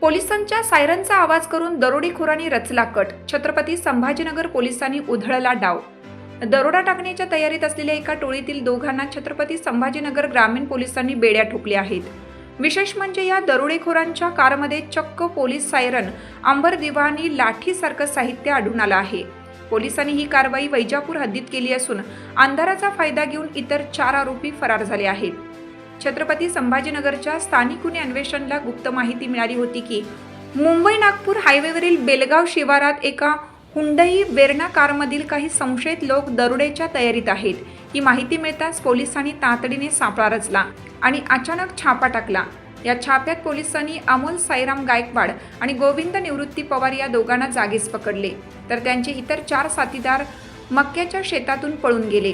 पोलिसांच्या सायरनचा आवाज करून दरोडेखोरांनी रचला कट. छत्रपती संभाजीनगर पोलिसांनी उधळला डाव. दरोडा टाकण्याच्या तयारीत असलेल्या एका टोळीतील दोघांना छत्रपती संभाजीनगर ग्रामीण पोलिसांनी बेड्या ठोकल्या आहेत. विशेष म्हणजे या दरोडेखोरांच्या कारमध्ये चक्क पोलीस सायरन अंबर दिवाणी लाठीसारखं साहित्य आढळून आलं आहे. पोलिसांनी ही कारवाई वैजापूर हद्दीत केली असून अंधाराचा फायदा घेऊन इतर चार आरोपी फरार झाले आहेत. छत्रपती संभाजीनगरच्या स्थानिक गुन्हे अन्वेषणला गुप्त माहिती मिळाली होती की मुंबई नागपूर हायवेवरील बेलगाव शिवारात एका हुंडई वेर्ना कारमधील काही संशयित लोक दरोड्याच्या तयारीत आहेत. ही माहिती मिळताच पोलिसांनी तातडीने सापळा रचला आणि अचानक छापा टाकला. या छाप्यात पोलिसांनी अमोल साईराम गायकवाड आणि गोविंद निवृत्ती पवार या दोघांना जागीच पकडले. तर त्यांचे इतर चार साथीदार मक्याच्या शेतातून पळून गेले.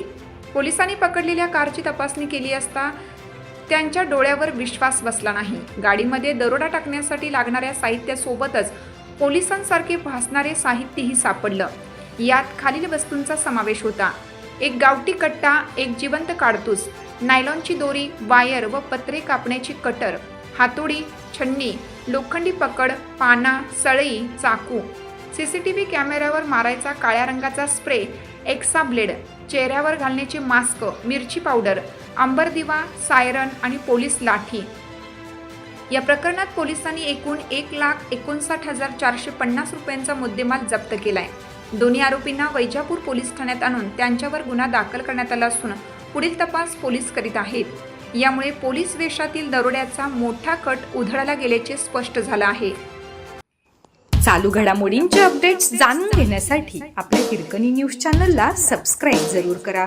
पोलिसांनी पकडलेल्या कारची तपासणी केली असता त्यांच्या डोळ्यावर विश्वास बसला नाही. गाडीमध्ये दरोडा टाकण्यासाठी लागणाऱ्या साहित्यासोबतच पोलिसांसारखे भासणारे साहित्यही सापडलं. यात खालील वस्तूंचा समावेश होता. एक गावठी कट्टा एक जिवंत काडतूस नायलॉनची दोरी वायर व पत्रे कापण्याची कटर हातोडी छन्नी लोखंडी पकड पाना सळई चाकू. सी सी टी व्ही कॅमेऱ्यावर मारायचा काळ्या रंगाचा स्प्रे एक्सा ब्लेड चेहऱ्यावर घालण्याचे मास्क मिरची पावडर अंबरदिवा सायरन आणि पोलीस लाठी. या प्रकरणात पोलिसांनी एकूण एक लाख एकोणसाठ हजार चारशे पन्नास रुपयांचा मुद्देमाल जप्त केलाय. दोन्ही आरोपींना वैजापूर पोलीस ठाण्यात आणून त्यांच्यावर गुन्हा दाखल करण्यात आला असून पुढील तपास पोलीस करीत आहेत. यामुळे पोलीस वेशातील दरोड्याचा मोठा कट उधळला गेल्याचे स्पष्ट झालं आहे. चालू घडामोडींचे अपडेट्स जाणून घेण्यासाठी आपल्या हिरकणी न्यूज चॅनलला सबस्क्राईब जरूर करा.